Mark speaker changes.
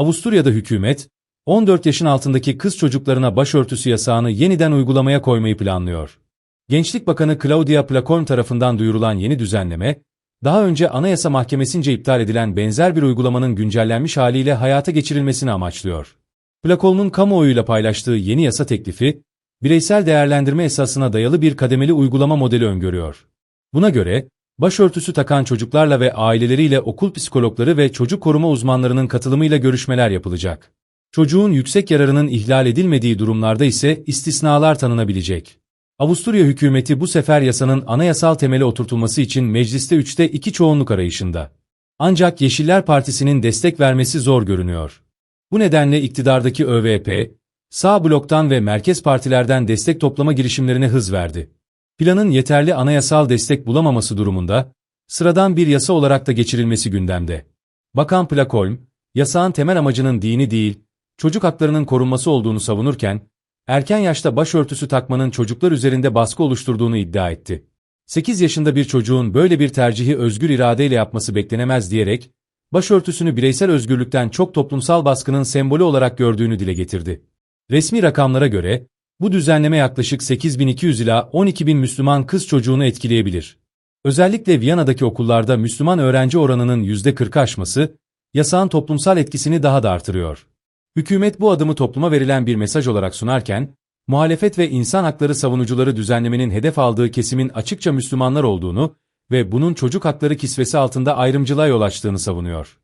Speaker 1: Avusturya'da hükümet, 14 yaşın altındaki kız çocuklarına başörtüsü yasağını yeniden uygulamaya koymayı planlıyor. Gençlik Bakanı Claudia Plakorn tarafından duyurulan yeni düzenleme, daha önce Anayasa Mahkemesi'nce iptal edilen benzer bir uygulamanın güncellenmiş haliyle hayata geçirilmesini amaçlıyor. Plakorn'un kamuoyuyla paylaştığı yeni yasa teklifi, bireysel değerlendirme esasına dayalı bir kademeli uygulama modeli öngörüyor. Buna göre, başörtüsü takan çocuklarla ve aileleriyle okul psikologları ve çocuk koruma uzmanlarının katılımıyla görüşmeler yapılacak. Çocuğun yüksek yararının ihlal edilmediği durumlarda ise istisnalar tanınabilecek. Avusturya hükümeti bu sefer yasanın anayasal temeli oturtulması için mecliste 3'te 2 çoğunluk arayışında. Ancak Yeşiller Partisi'nin destek vermesi zor görünüyor. Bu nedenle iktidardaki ÖVP, sağ bloktan ve merkez partilerden destek toplama girişimlerine hız verdi. Planın yeterli anayasal destek bulamaması durumunda, sıradan bir yasa olarak da geçirilmesi gündemde. Bakan Plakolm, yasağın temel amacının dini değil, çocuk haklarının korunması olduğunu savunurken, erken yaşta başörtüsü takmanın çocuklar üzerinde baskı oluşturduğunu iddia etti. 8 yaşında bir çocuğun böyle bir tercihi özgür iradeyle yapması beklenemez diyerek, başörtüsünü bireysel özgürlükten çok toplumsal baskının sembolü olarak gördüğünü dile getirdi. Resmi rakamlara göre, bu düzenleme yaklaşık 8200 ila 12000 Müslüman kız çocuğunu etkileyebilir. Özellikle Viyana'daki okullarda Müslüman öğrenci oranının %40'ı aşması, yasağın toplumsal etkisini daha da artırıyor. Hükümet bu adımı topluma verilen bir mesaj olarak sunarken, muhalefet ve insan hakları savunucuları düzenlemenin hedef aldığı kesimin açıkça Müslümanlar olduğunu ve bunun çocuk hakları kisvesi altında ayrımcılığa yol açtığını savunuyor.